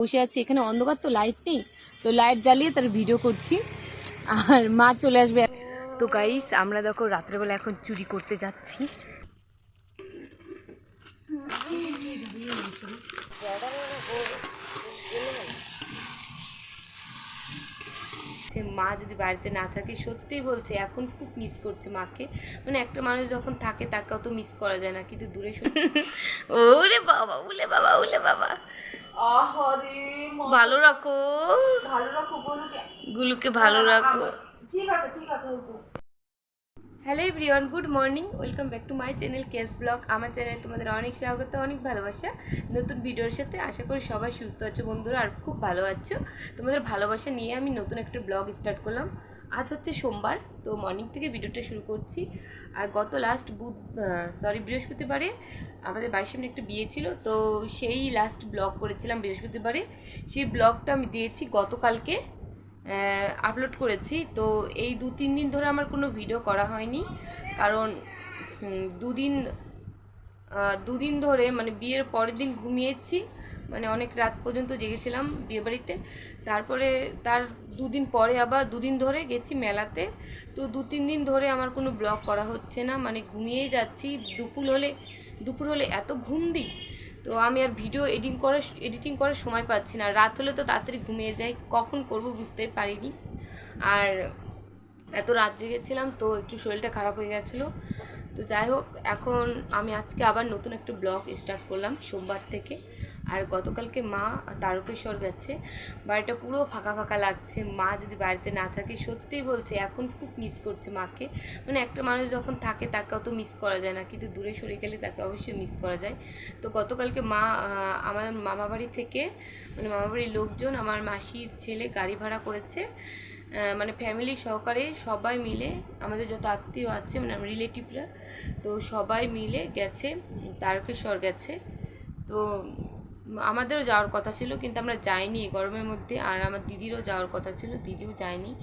বসে আছি এখানে অন্ধকার তো লাইট নেই। তো লাইট জ্বালিয়ে তার ভিডিও করছি। আর মা চলে আসবে। তো গাইস আমরা দেখো রাত্রেবেলা এখন চুরি করতে যাচ্ছি। সে মা যদি বাড়িতে না থাকে সত্যিই বলছে এখন খুব মিস করছে মাকে। মানে একটা মানুষ যখন থাকে তাকে অত মিস করা যায় না কিন্তু দূরে ওরে বাবা উলে বাবা উলে বাবা। আহারে ভালো রাখো। ভালো রাখো গুলুকে ভালো রাখো। ঠিক আছে ঠিক আছে hello everyone good morning. Welcome back to my channel case blog. আমার চ্যানেলে তোমাদের অনেক স্বাগত অনেক ভালোবাসা। নতুন ভিডিওর সাথে আশা করি সবাই সুস্থ আছো বন্ধুরা আর খুব ভালো আছো। তোমাদের ভালোবাসা নিয়ে আমি নতুন একটা ব্লগ স্টার্ট করলাম। আজ হচ্ছে সোমবার, তো মর্নিং থেকে ভিডিওটা শুরু করছি। আর গত লাস্ট বুধ সরি বৃহস্পতিবারে আমাদের বাড়ির সামনে একটা বিয়ে ছিল, তো সেই লাস্ট ব্লগ করেছিলাম বৃহস্পতিবারে। সেই ব্লগটা আমি দিয়েছি গতকালকে আপলোড করেছি। তো এই দু, তিন দিন ধরে আমার কোনো ভিডিও করা হয়নি। কারণ দুদিন দুদিন ধরে মানে বিয়ের পরের দিন ঘুমিয়েছি। মানে অনেক রাত পর্যন্ত জেগেছিলাম বিয়েবাড়িতে। তারপরে তার দুদিন পরে আবার, দুদিন ধরে গেছি মেলাতে। তো দু, তিন দিন ধরে আমার কোনো ব্লগ করা হচ্ছে না মানে ঘুমিয়েই যাচ্ছি। দুপুর হলে দুপুর হলে এত ঘুম দিই, তো আমি আর ভিডিও এডিটিং করার এডিটিং করার সময় পাচ্ছি না। রাত হলে তো তাড়াতাড়ি ঘুমিয়ে যাই, কখন করব বুঝতে পারিনি। আর এত রাত জেগেছিলাম তো একটু শরীরটা খারাপ হয়ে গেছিল। তো যাই হোক, এখন আমি আজকে আবার নতুন একটা ব্লগ স্টার্ট করলাম সোমবার থেকে। আর গতকালকে মা তারকেশ্বর গেছে। বাড়িটা পুরো ফাঁকা ফাঁকা লাগছে। মা যদি বাড়িতে না থাকে, সত্যিই বলছে, এখন খুব মিস করছে মাকে। মানে একটা মানুষ যখন থাকে, তাকে অত মিস করা যায় না। কিন্তু দূরে সরে গেলে তাকে অবশ্যই মিস করা যায়। তো গতকালকে মা আমার মামাবাড়ি থেকে মানে মামাবাড়ির লোকজন, আমার মাসির ছেলে গাড়ি ভাড়া করেছে। মানে ফ্যামিলি সহকারে সবাই মিলে, আমাদের যত আত্মীয় আছে মানে আমার রিলেটিভরা তো সবাই মিলে গেছে তারকেশ্বর গেছে। তো আমাদেরও যাওয়ার কথা ছিল, কিন্তু আমরা যাইনি এই গরমের মধ্যে। আর আমার দিদিরও যাওয়ার কথা ছিল, দিদিও যায়নি।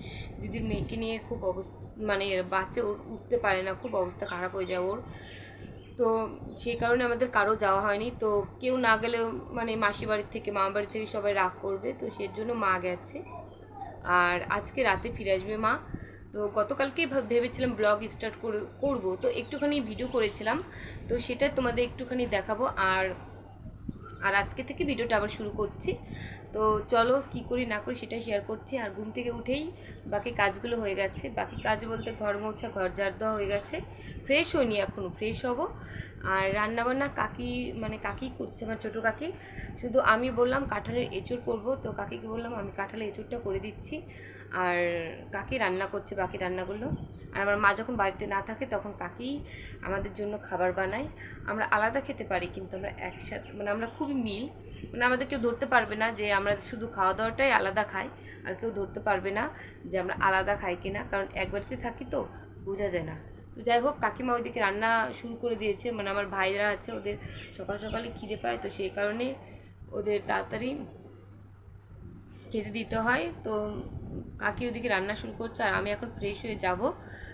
দিদির মেয়েকে নিয়ে খুব অবস্থা মানে বাচ্চা ওর উঠতে পারে না, খুব অবস্থা খারাপ হয়ে যায় ওর। তো সেই কারণে আমাদের কারও যাওয়া হয়নি। তো কেউ না গেলেও মানে মাসি বাড়ির থেকে, মামা বাড়ি থেকে সবাই রাগ করবে, তো সেই জন্য মা গেছে। আর আজকে রাতে ফিরে আসবে মা। তো গতকালকেই ভাব- ভেবেছিলাম ব্লগ স্টার্ট করব। তো একটুখানি ভিডিও করেছিলাম। তো সেটা তোমাদের একটুখানি দেখাবো। আর আর আজকে থেকে ভিডিওটা আবার শুরু করছি। তো চলো কি করি না করি সেটা শেয়ার করছি। আর ঘুম থেকে উঠেই বাকি কাজগুলো হয়ে গেছে। বাকি কাজ বলতে ঘর মোছা, ঘর ঝাড় দেওয়া হয়ে গেছে। ফ্রেশ হইনি এখনও ফ্রেশ হব। আর রান্নাবান্না কাকি মানে কাকি করছে আমার ছোটো কাকি। শুধু আমি বললাম কাঁঠালের এঁচড় করব। তো কাকিকে বললাম আমি কাঁঠালের এঁচড়টা করে দিচ্ছি। আর কাকি রান্না করছে বাকি রান্নাগুলো। আর আমার মা যখন বাড়িতে না থাকে তখন কাকি আমাদের জন্য খাবার বানায়। আমরা আলাদা খেতে পারি কিন্তু আমরা একসাথে মানে আমরা খুবই মিল। মানে আমাদের কেউ ধরতে পারবে না যে আমরা শুধু খাওয়া দাওয়াটাই আলাদা খাই আর কেউ ধরতে পারবে না যে আমরা আলাদা খাই কিনা। কারণ এক বাড়িতে থাকি তো বোঝা যায় না। তো যাই হোক, কাকিমা ওইদিকে রান্না শুরু করে দিয়েছে। মানে আমার ভাইরা আছে ওদের সকাল সকালে খিদে পায় তো সেই কারণে ওদের তাড়াতাড়ি খেতে দিতে হয়। তো কাকি ওদিকে রান্না শুরু করছে আর আমি এখন ফ্রেশ হয়ে যাব।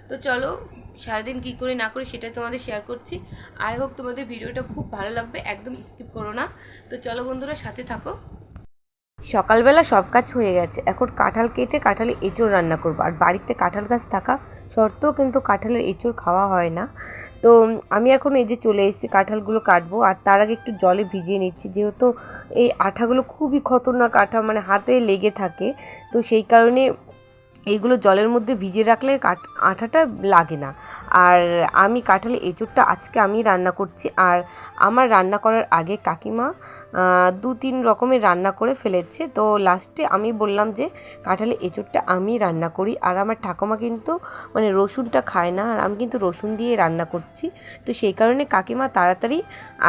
তো চলো, সারাদিন কী করে না করে সেটা তোমাদের শেয়ার করছি। আই হোক তোমাদের ভিডিওটা খুব ভালো লাগবে, একদম স্কিপ করো না। তো চলো বন্ধুরা, সাথে থাকো। সকালবেলা সব কাজ হয়ে গেছে। এখন কাঁঠাল কেটে কাঁঠালের এঁচড় রান্না করব। আর বাড়িতে কাঁঠাল গাছ থাকা সত্ত্বেও কিন্তু কাঁঠালের এঁচড় খাওয়া হয় না। তো আমি এখন এই যে চলে এসেছি, কাঁঠালগুলো কাটবো। আর তার আগে একটু জলে ভিজিয়ে নিচ্ছি। যেহেতু এই আঠাগুলো খুবই খতরনাক আঠা মানে হাতে লেগে থাকে। তো সেই কারণে এইগুলো জলের মধ্যে ভিজিয়ে রাখলে কাঠ, আঠাটা লাগে না। আর আমি কাঁঠালে এঁচড়টা আজকে আমি রান্না করছি। আর আমার রান্না করার আগে কাকিমা দু তিন রকমের রান্না করে ফেলেছে। তো লাস্টে আমি বললাম যে কাঁঠালে এঁচড়টা আমি রান্না করি। আর আমার ঠাকুমা কিন্তু মানে রসুনটা খায় না। আর আমি কিন্তু রসুন দিয়ে রান্না করছি। তো সেই কারণে কাকিমা তাড়াতাড়ি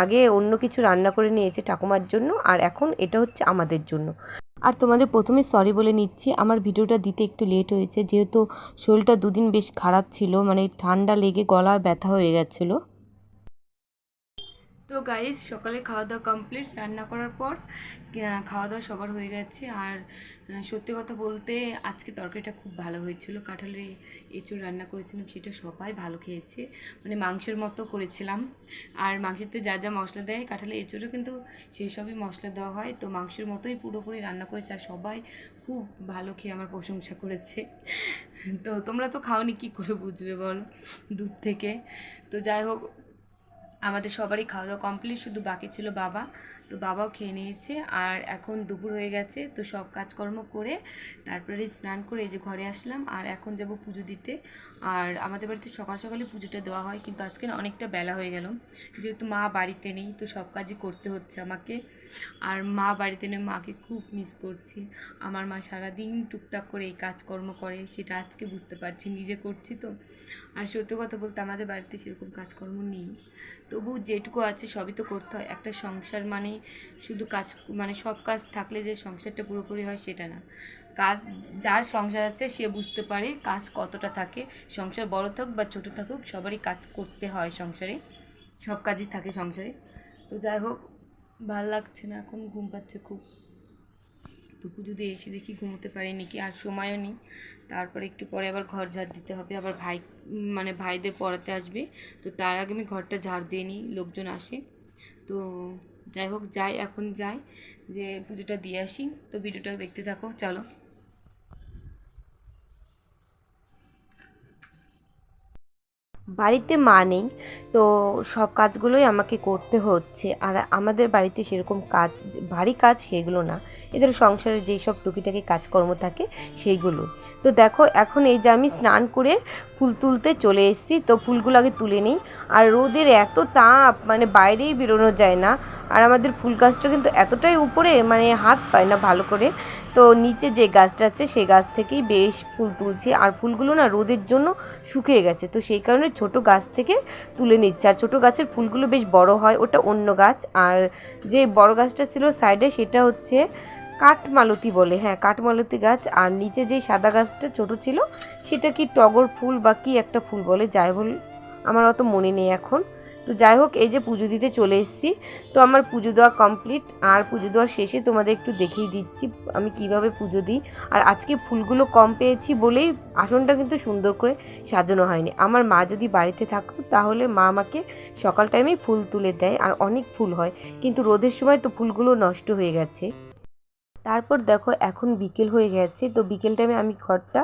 আগে অন্য কিছু রান্না করে নিয়েছে ঠাকুমার জন্য। আর এখন এটা হচ্ছে আমাদের জন্য। আর তোমাদের প্রথমে সরি বলে নিচ্ছি, আমার ভিডিওটা দিতে একটু লেট হয়েছে, যেহেতু শরীরটা দুদিন বেশ খারাপ ছিল মানে ঠান্ডা লেগে গলা ব্যথা হয়ে গেছিল। তো গাইজ সকালে খাওয়া দাওয়া কমপ্লিট রান্না করার পর খাওয়া দাওয়া সবার হয়ে গেছে। আর সত্যি কথা বলতে আজকে তরকারিটা খুব ভালো হয়েছিল। কাঁঠালের এঁচুড় রান্না করেছিলাম, সেটা সবাই ভালো খেয়েছে। মানে মাংসের মতো করেছিলাম। আর মাংসেতে যা যা মশলা দেয়, কাঁঠালের এঁচুড়ও কিন্তু সেই সবই মশলা দেওয়া হয়। তো মাংসের মতোই পুরোপুরি রান্না করেছে আর সবাই খুব ভালো খেয়ে আমার প্রশংসা করেছে। তো তোমরা তো খাওনি, কী করে বুঝবে বল? দূর থেকে। তো যাই হোক আমাদের সবারই খাওয়া দাওয়া কমপ্লিট শুধু বাকি ছিল বাবা। তো বাবাও খেয়ে নিয়েছে, আর এখন দুপুর হয়ে গেছে, তো সব কাজকর্ম করে তারপরে স্নান করে এই যে ঘরে আসলাম, আর এখন যাব পুজো দিতে। আর আমাদের বাড়িতে সকাল সকালে পুজোটা দেওয়া হয়, কিন্তু আজকে না অনেকটা বেলা হয়ে গেল। যেহেতু মা বাড়িতে নেই, তো সব কাজই করতে হচ্ছে আমাকে। আর মা বাড়িতে নেই, মাকে খুব মিস করছি। আমার মা সারাদিন টুকটাক করে এই কাজকর্ম করে, সেটা আজকে বুঝতে পারছি, নিজে করছি তো। আর সত্যি কথা বলতে আমাদের বাড়িতে সেরকম কাজকর্ম নেই। তবু যেটুকু আছে সবই তো করতে হয়। একটা সংসার মানে শুধু কাজ মানে সব কাজ থাকলে যে সংসারটা পুরোপুরি হয় সেটা না। কাজ, যার সংসার আছে সে বুঝতে পারে কাজ কতটা থাকে। সংসার বড় থাক বা ছোট থাকুক, সবারই কাজ করতে হয় সংসারে। সব কাজই থাকে সংসারে। তো যাই হোক, ভালো লাগছে না, এখন ঘুম পাচ্ছে খুব। পুজো দিয়ে এসে দেখি ঘুমোতে পারিনি কি, আর সময়ও নেই, তারপরে একটু পরে আবার ঘর ঝাড় দিতে হবে, আবার ভাই মানে ভাইদের পড়াতে আসবে, তো তার আগে আমি ঘরটা ঝাড় দিয়ে নিই, লোকজন আসে, তো যাই হোক, যাই, এখন যাই, যে পুজোটা দিয়ে আসি, তো ভিডিওটা দেখতে থাকো, চলো। বাড়িতে মা নেই, তো সব কাজগুলোই আমাকে করতে হচ্ছে। আর আমাদের বাড়িতে সেরকম কাজ, ভারী কাজ সেগুলো না। এদের সংসারে যেই সব টুকিটাকি কাজকর্ম থাকে সেইগুলো। তো দেখো, এখন এই যে আমি স্নান করে ফুল তুলতে চলে এসেছি, তো ফুলগুলো আগে তুলে নিই। আর রোদের এত তাপ মানে বাইরেই বেরোনো যায় না। আর আমাদের ফুল গাছটা কিন্তু এতটাই উপরে মানে হাত পায় না ভালো করে। তো নিচে যে গাছটা আছে, সেই গাছ থেকেই বেশ ফুল তুলছি। আর ফুলগুলো না রোদের জন্য শুকিয়ে গেছে, তো সেই কারণে ছোট গাছ থেকে তুলে নিচ্ছে। আর ছোটো গাছের ফুলগুলো বেশ বড় হয়, ওটা অন্য গাছ। আর যে বড় গাছটা ছিল সাইডে, সেটা হচ্ছে কাঠমালতি বলে। হ্যাঁ কাঠমালতি গাছ। আর নিচে যে সাদা গাছটা ছোট ছিল, সেটা কি টগর ফুল বা কি একটা ফুল বলে? যাই বল, আমার অত মনে নেই এখন। তো যাই হোক, এই যে পুজো দিতে চলে এসেছি। তো আমার পুজো দেওয়া কমপ্লিট আর পুজো দেওয়ার শেষে তোমাদের একটু দেখিয়ে দিচ্ছি আমি কীভাবে পুজো দিই। আর আজকে ফুলগুলো কম পেয়েছি বলেই আসনটা কিন্তু সুন্দর করে সাজানো হয়নি। আমার মা যদি বাড়িতে থাকতো, তাহলে মা আমাকে সকাল টাইমেই ফুল তুলে দেয়, আর অনেক ফুল হয়। কিন্তু রোদের সময় তো ফুলগুলো নষ্ট হয়ে গেছে। তারপর দেখো এখন বিকেল হয়ে গেছে, তো বিকেল টাইমে আমি ঘরটা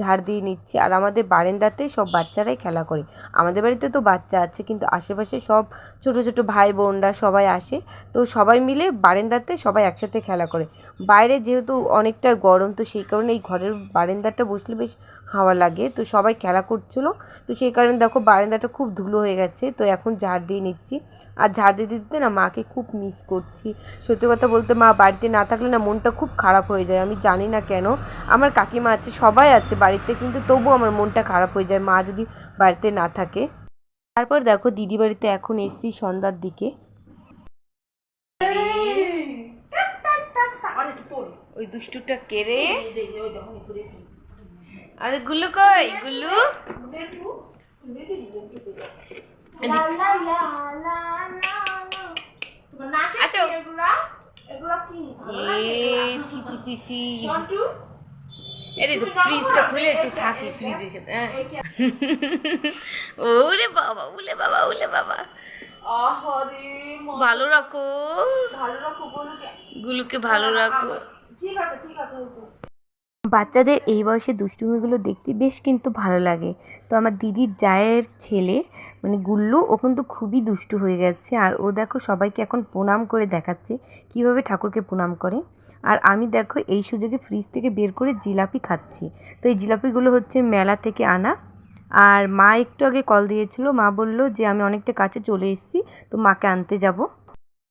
ঝাড় দিয়ে নিচ্ছি। আর আমাদের বারেন্দাতে সব বাচ্চারাই খেলা করে। আমাদের বাড়িতে তো বাচ্চা আছে, কিন্তু আশেপাশে সব ছোট ছোট ভাই বোনরা সবাই আসে, তো সবাই মিলে বারেন্দাতে সবাই একসাথে খেলা করে। বাইরে যেহেতু অনেকটা গরম, তো সেই কারণে এই ঘরের বারেন্দাটা বসলে বেশ হাওয়া লাগে, তো সবাই খেলা করছিল। তো সেই কারণে দেখো বারান্দাটা খুব ধুলো হয়ে গেছে, তো এখন ঝাড় দিয়ে নিচ্ছি। আর ঝাড় দিতে দিতে না মাকে খুব মিস করছি। সত্যি কথা বলতে মা বাড়িতে না থাকলে না মনটা খুব খারাপ হয়ে যায় আমি জানি না কেন আমার কাকিমা আছে সবাই আছে বাড়িতে কিন্তু তবু আমার মনটা খারাপ হয়ে যায় মা যদি বাড়িতে না থাকে তারপর দেখো দিদি বাড়িতে এখন এসছি সন্ধ্যার দিকে ওই দুষ্টুটা কেড়ে। আরে কই। লা, লা, লা, লা, লা, লা। তোমার নাকে আসো। কি এগুলা? এগুলা কি? ভালো লাগে এ এগুলা? ছি ছি ছি ছি এরে তো ফ্রিজটা খুলে একটু থাকি হ্যাঁ। ওরে বাবা উলে বাবা উলে বাবা। ভালো রাখো। গুলোকে রাখো গুলুকে ভালো রাখো। ঠিক আছে ঠিক আছে বাচ্চাদের এই বয়সে দুষ্টুমিগুলো দেখতে বেশ কিন্তু ভালো লাগে। তো আমার দিদির জায়ের ছেলে মানে গুল্লু, ও কিন্তু খুবই দুষ্টু হয়ে গেছে। আর ও দেখো সবাইকে এখন প্রণাম করে দেখাচ্ছে, কীভাবে ঠাকুরকে প্রণাম করে। আর আমি দেখো এই সুযোগে ফ্রিজ থেকে বের করে জিলাপি খাচ্ছি। তো এই জিলাপিগুলো হচ্ছে মেলা থেকে আনা। আর মা একটু আগে কল দিয়েছিল, মা বলল যে, আমি অনেকটা কাছে চলে এসেছি, তো মাকে আনতে যাব।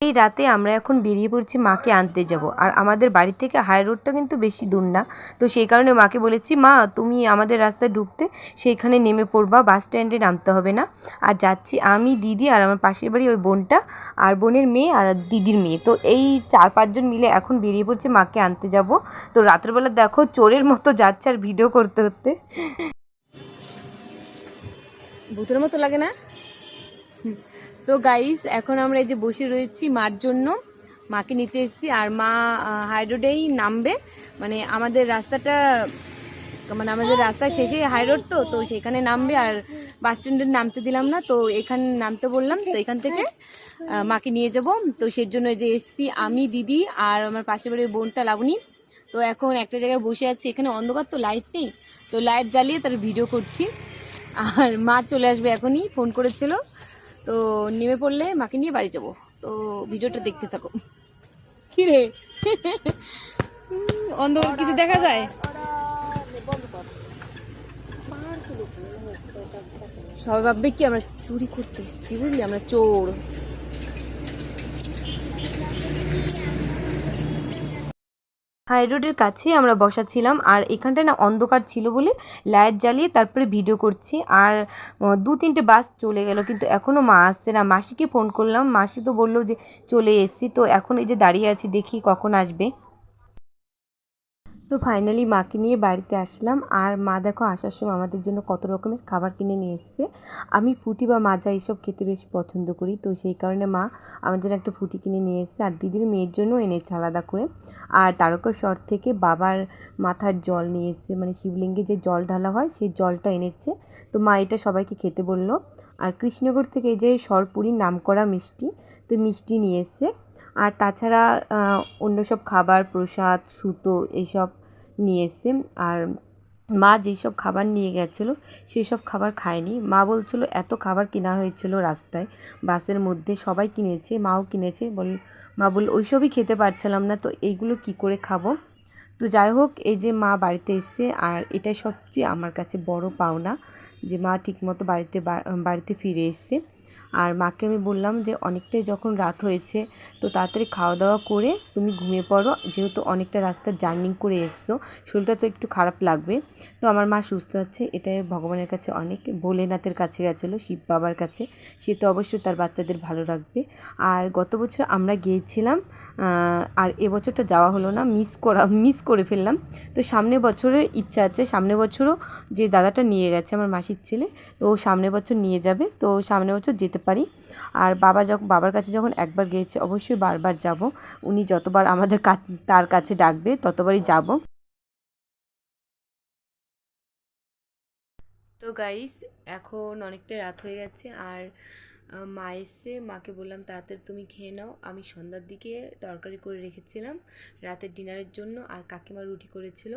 এই রাতে আমরা এখন বেরিয়ে পড়ছি মাকে আনতে যাব। আর আমাদের বাড়ি থেকে হাই রোডটা কিন্তু বেশি দূর না। তো সেই কারণে মাকে বলেছি, মা, তুমি আমাদের রাস্তায় ঢুকতে সেইখানে নেমে পড়বা, বাস স্ট্যান্ডে নামতে হবে না। আর যাচ্ছি আমি, দিদি আর আমার পাশের বাড়ি ওই বোনটা আর বোনের মেয়ে আর দিদির মেয়ে। তো এই চার পাঁচজন মিলে এখন বেরিয়ে পড়ছে মাকে আনতে যাব। তো রাত্রেবেলা দেখো চোরের মতো যাচ্ছে আর ভিডিও করতে করতে। ভূতের মতো লাগে না? তো গাইস এখন আমরা এই যে বসে রয়েছি মার জন্য। মাকে নিতে এসেছি আর মা হাই রোডেই নামবে। মানে আমাদের রাস্তাটা মানে আমাদের রাস্তা শেষে হাই রোড তো তো সেখানে নামবে আর বাস স্ট্যান্ডে নামতে দিলাম না, তো এখানে নামতে বললাম, তো এখান থেকে মাকে নিয়ে যাব। তো সেই জন্য যে এসছি আমি, দিদি আর আমার পাশের বাড়ির বোনটা লাগুনি তো এখন একটা জায়গায় বসে আছি, এখানে অন্ধকার তো লাইট নেই, তো লাইট জ্বালিয়ে তার ভিডিও করছি। আর মা চলে আসবে এখনই ফোন করেছিল। তো নেমে পড়লে মাকে নিয়ে বাড়ি যাব তো ভিডিওটা দেখতে থাকো কিরে অন্ধকার কিছু দেখা যায় সবাই ভাববে কি আমরা চুরি করতে এসেছি বুঝলি আমরা চোর হাই রোডের কাছেই আমরা বসাছিলাম। আর এখানটা না অন্ধকার ছিল বলে লাইট জ্বালিয়ে তারপরে ভিডিও করছি। আর দু তিনটে বাস চলে গেল, কিন্তু এখনও মা আসছে না। মাসিকে ফোন করলাম। মাসি তো বলল যে চলে এসছি। তো এখন এই যে দাঁড়িয়ে আছি, দেখি কখন আসবে। তো ফাইনালি মাকে নিয়ে বাড়িতে আসলাম। আর মা দেখো আসার সময় আমাদের জন্য কত রকমের খাবার কিনে নিয়ে এসছে। আমি ফুটি বা মাজা এইসব খেতে বেশ পছন্দ করি। তো সেই কারণে মা আমার জন্য একটা ফুটি কিনে নিয়ে এসছে আর দিদির মেয়ের জন্য এনেছে আলাদা করে। আর তারকেশ্বর থেকে বাবার মাথার জল নিয়ে এসছে। মানে শিবলিঙ্গে যে জল ঢালা হয় সেই জলটা এনেছে। তো মা এটা সবাইকে খেতে বলল। আর কৃষ্ণনগর থেকে যে সরপুরির নামকরা মিষ্টি, তো মিষ্টি নিয়ে এসছে। আর তাছাড়া অন্য সব খাবার, প্রসাদ, সুতো এইসব নিয়ে এসছে। আর মা যেসব খাবার নিয়ে গেছিল সেই সব খাবার খায়নি। মা বলছিল, এত খাবার কেনা হয়েছিল রাস্তায়, বাসের মধ্যে সবাই কিনেছে, মাও কিনেছে। বল, মা বল ওইসবই খেতে পারছিলাম না, তো এইগুলো কি করে খাব? তো যাই হোক, এই যে মা বাড়িতে এসছে, আর এটাই সবচেয়ে আমার কাছে বড় পাওনা, যে মা ঠিকমতো বাড়িতে বাড়িতে ফিরে এসছে। আর মাকে আমি বললাম যে অনেকটাই যখন রাত হয়েছে, তো তাড়াতাড়ি খাওয়া দাওয়া করে তুমি ঘুমিয়ে পড়ো। যেহেতু অনেকটা রাস্তা জার্নি করে এসছো, শরীরটা তো একটু খারাপ লাগবে। তো আমার মা সুস্থ আছে, এটাই ভগবানের কাছে অনেক। ভোলেনাথের কাছে গেছিল, শিব বাবার কাছে। সে তো অবশ্যই তার বাচ্চাদের ভালো রাখবে। আর গত বছর আমরা গিয়েছিলাম আর এবছরটা যাওয়া হলো না, মিস করা, মিস করে ফেললাম। তো সামনে বছরে ইচ্ছা আছে সামনে বছরও যে দাদাটা নিয়ে গেছে, আমার মাসির ছেলে, তো সামনে বছর নিয়ে যাবে। তো সামনে বছর যেতে পারি। আর বাবা যখন বাবার কাছে যখন একবার গিয়েছে, অবশ্যই বারবার যাব। উনি যতবার আমাদের তার কাছে ডাকবে, ততবারই যাব। তো গাইস এখন অনেকটা রাত হয়ে গেছে, আর মা এসছে, মাকে বললাম, তাড়াতাড়ি তুমি খেয়ে নাও। আমি সন্ধ্যার দিকে তরকারি করে রেখেছিলাম, রাতের ডিনারের জন্য, আর কাকিমা রুটি করেছিল।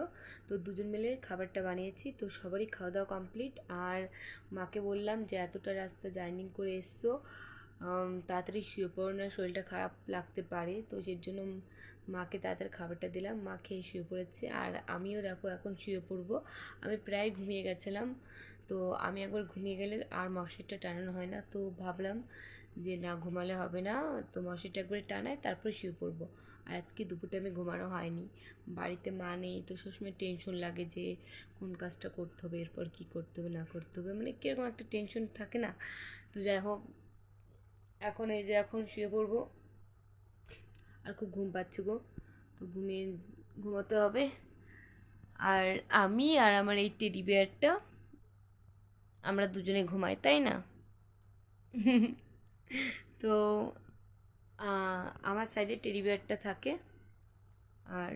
তো দুজন মিলে খাবারটা বানিয়েছি, তো সবারই খাওয়া দাওয়া কমপ্লিট আর মাকে বললাম যে, এতটা রাস্তা জার্নি করে এসছো তাড়াতাড়ি শুয়ে পড়ো না, শরীরটা খারাপ লাগতে পারে। তো সেই জন্য মাকে তাড়াতাড়ি খাবারটা দিলাম, মা খেয়ে শুয়ে পড়েছে। আর আমিও দেখো, এখন শুয়ে পড়ব। আমি প্রায় ঘুমিয়ে গেছিলাম। তো আমি একবার ঘুমিয়ে গেলে আর মশারিটা টানানো হয় না। তো ভাবলাম যে না, ঘুমালে হবে না। তো মশারিটা একবার টানায় তারপরে শুয়ে পড়ব। আর আজকে দুপুরটা আমি ঘুমানো হয়নি। বাড়িতে মা নেই, তো সবসময় টেনশন লাগে যে কোন কাজটা করতে হবে, এরপর কী করতে হবে, না করতে হবে। মানে কীরকম একটা টেনশন থাকে না। তো যাই হোক, এখন এই যে এখন শুয়ে পড়ব। আর খুব ঘুম পাচ্ছে গো। তো ঘুমিয়ে, ঘুমোতে হবে। আর আমি আর আমার এই টেডি বিয়ারটা আমরা দুজনে ঘুমাই তাই না? তো আমার সাইডে টেডি বিয়ারটা থাকে। আর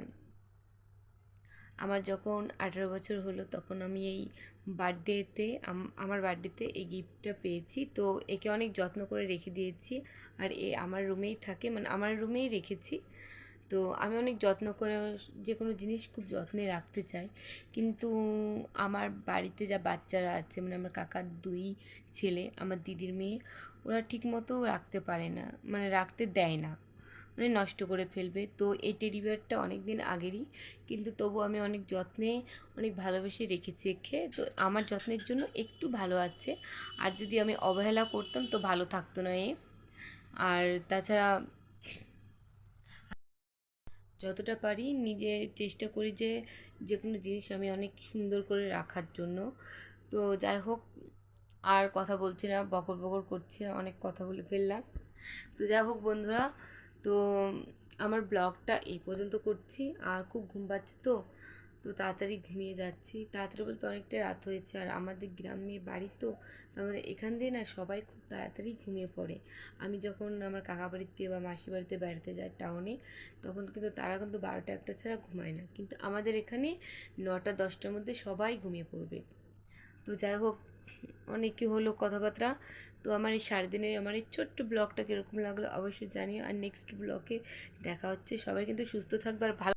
আমার যখন আঠেরো বছর হলো তখন আমি এই বার্থডেতে আমার বার্থডেতে এই গিফটটা পেয়েছি। তো একে অনেক যত্ন করে রেখে দিয়েছি। আর এ আমার রুমেই থাকে মানে আমার রুমেই রেখেছি। তো আমি অনেক যত্ন করে যে কোনো জিনিস খুব যত্নে রাখতে চাই। কিন্তু আমার বাড়িতে যা বাচ্চারা আছে মানে আমার কাকার দুই ছেলে, আমার দিদির মেয়ে, ওরা ঠিকমতো রাখতে পারে না মানে রাখতে দেয় না মানে নষ্ট করে ফেলবে। তো এই টেডি অনেক দিন আগেরই, কিন্তু তবু আমি অনেক যত্নে, অনেক ভালোবেসে রেখেছি একে। তো আমার যত্নের জন্য একটু ভালো আছে। আর যদি আমি অবহেলা করতাম, তো ভালো থাকতো না এ। আর তাছাড়া যতটা পারি নিজে চেষ্টা করি যে যে কোনো জিনিস আমি অনেক সুন্দর করে রাখার জন্য। তো যাই হোক, আর কথা বলছি না, বকর বকর করছি না অনেক কথা বলে ফেললাম। তো যাই হোক বন্ধুরা, তো আমার ব্লগটা এই পর্যন্ত করছি। আর খুব ঘুম পাচ্ছে তো তো তাড়াতাড়ি ঘুমিয়ে যাচ্ছি। তাড়াতাড়ি বলতে অনেকটা রাত হয়েছে আর আমাদের গ্রামে বাড়ি তো আমাদের এখান দিয়ে না সবাই খুব তাড়াতাড়ি ঘুমিয়ে পড়ে। আমি যখন আমার কাকা বাড়িতে বা মাসি বাড়িতে বেড়াতে যাই টাউনে, তখন কিন্তু তারা কিন্তু বারোটা একটা ছাড়া ঘুমায় না। কিন্তু আমাদের এখানে নটা, দশটার মধ্যে সবাই ঘুমিয়ে পড়বে। তো যাই হোক অনেকই হলো কথাবার্তা। তো আমার এই সাড়ে দিনের আমার এই ছোট্ট ব্লগটা কীরকম লাগল অবশ্যই জানিও। আর নেক্সট ব্লগে দেখা হচ্ছে। সবাই কিন্তু সুস্থ থাকবে আর ভালো